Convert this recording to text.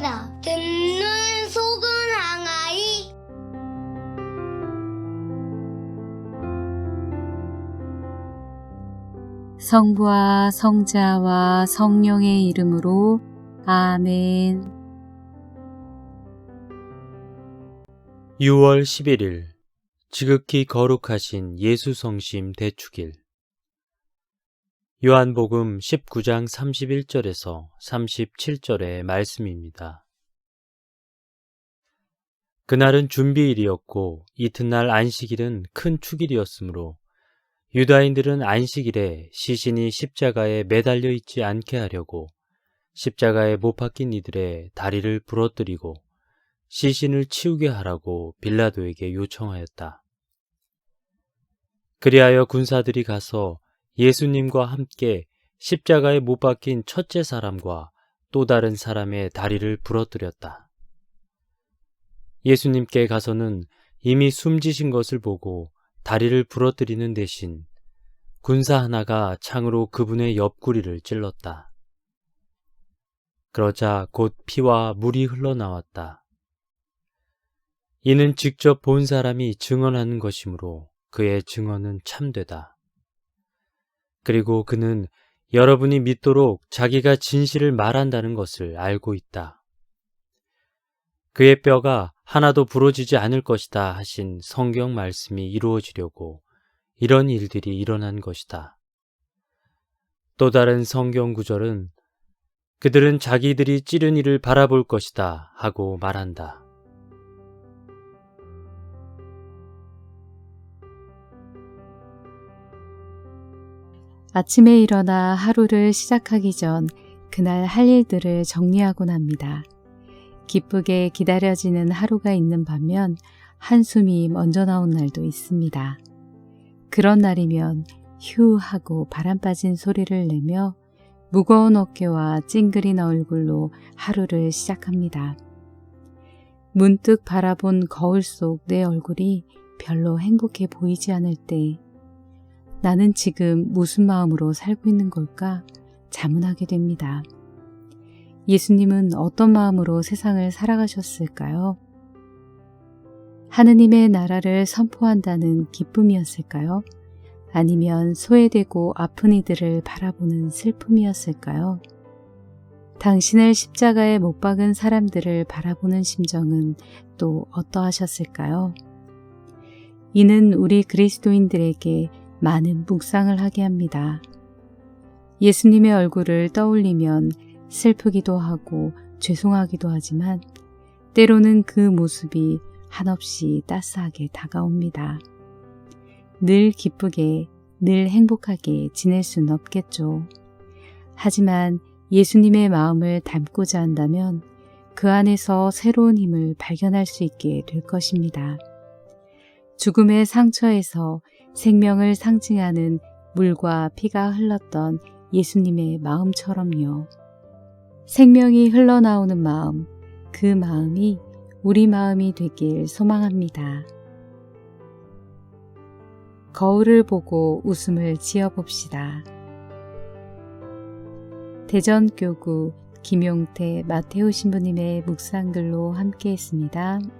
정답. 듣는 속은 항아리. 성부와 성자와 성령의 이름으로 아멘. 6월 11일 지극히 거룩하신 예수 성심 대축일 요한복음 19장 31절에서 37절의 말씀입니다. 그날은 준비일이었고 이튿날 안식일은 큰 축일이었으므로 유다인들은 안식일에 시신이 십자가에 매달려 있지 않게 하려고 십자가에 못 박힌 이들의 다리를 부러뜨리고 시신을 치우게 하라고 빌라도에게 요청하였다. 그리하여 군사들이 가서 예수님과 함께 십자가에 못 박힌 첫째 사람과 또 다른 사람의 다리를 부러뜨렸다. 예수님께 가서는 이미 숨지신 것을 보고 다리를 부러뜨리는 대신 군사 하나가 창으로 그분의 옆구리를 찔렀다. 그러자 곧 피와 물이 흘러나왔다. 이는 직접 본 사람이 증언하는 것이므로 그의 증언은 참되다. 그리고 그는 여러분이 믿도록 자기가 진실을 말한다는 것을 알고 있다. 그의 뼈가 하나도 부러지지 않을 것이다 하신 성경 말씀이 이루어지려고 이런 일들이 일어난 것이다. 또 다른 성경 구절은 그들은 자기들이 찌른 이를 바라볼 것이다 하고 말한다. 아침에 일어나 하루를 시작하기 전 그날 할 일들을 정리하곤 합니다. 기쁘게 기다려지는 하루가 있는 반면 한숨이 먼저 나온 날도 있습니다. 그런 날이면 휴 하고 바람 빠진 소리를 내며 무거운 어깨와 찡그린 얼굴로 하루를 시작합니다. 문득 바라본 거울 속 내 얼굴이 별로 행복해 보이지 않을 때 나는 지금 무슨 마음으로 살고 있는 걸까 자문하게 됩니다. 예수님은 어떤 마음으로 세상을 살아가셨을까요? 하느님의 나라를 선포한다는 기쁨이었을까요? 아니면 소외되고 아픈 이들을 바라보는 슬픔이었을까요? 당신을 십자가에 못 박은 사람들을 바라보는 심정은 또 어떠하셨을까요? 이는 우리 그리스도인들에게 많은 묵상을 하게 합니다. 예수님의 얼굴을 떠올리면 슬프기도 하고 죄송하기도 하지만 때로는 그 모습이 한없이 따스하게 다가옵니다. 늘 기쁘게, 늘 행복하게 지낼 수는 없겠죠. 하지만 예수님의 마음을 담고자 한다면 그 안에서 새로운 힘을 발견할 수 있게 될 것입니다. 죽음의 상처에서 생명을 상징하는 물과 피가 흘렀던 예수님의 마음처럼요. 생명이 흘러나오는 마음, 그 마음이 우리 마음이 되길 소망합니다. 거울을 보고 웃음을 지어봅시다. 대전교구 김용태 마테오 신부님의 묵상글로 함께했습니다.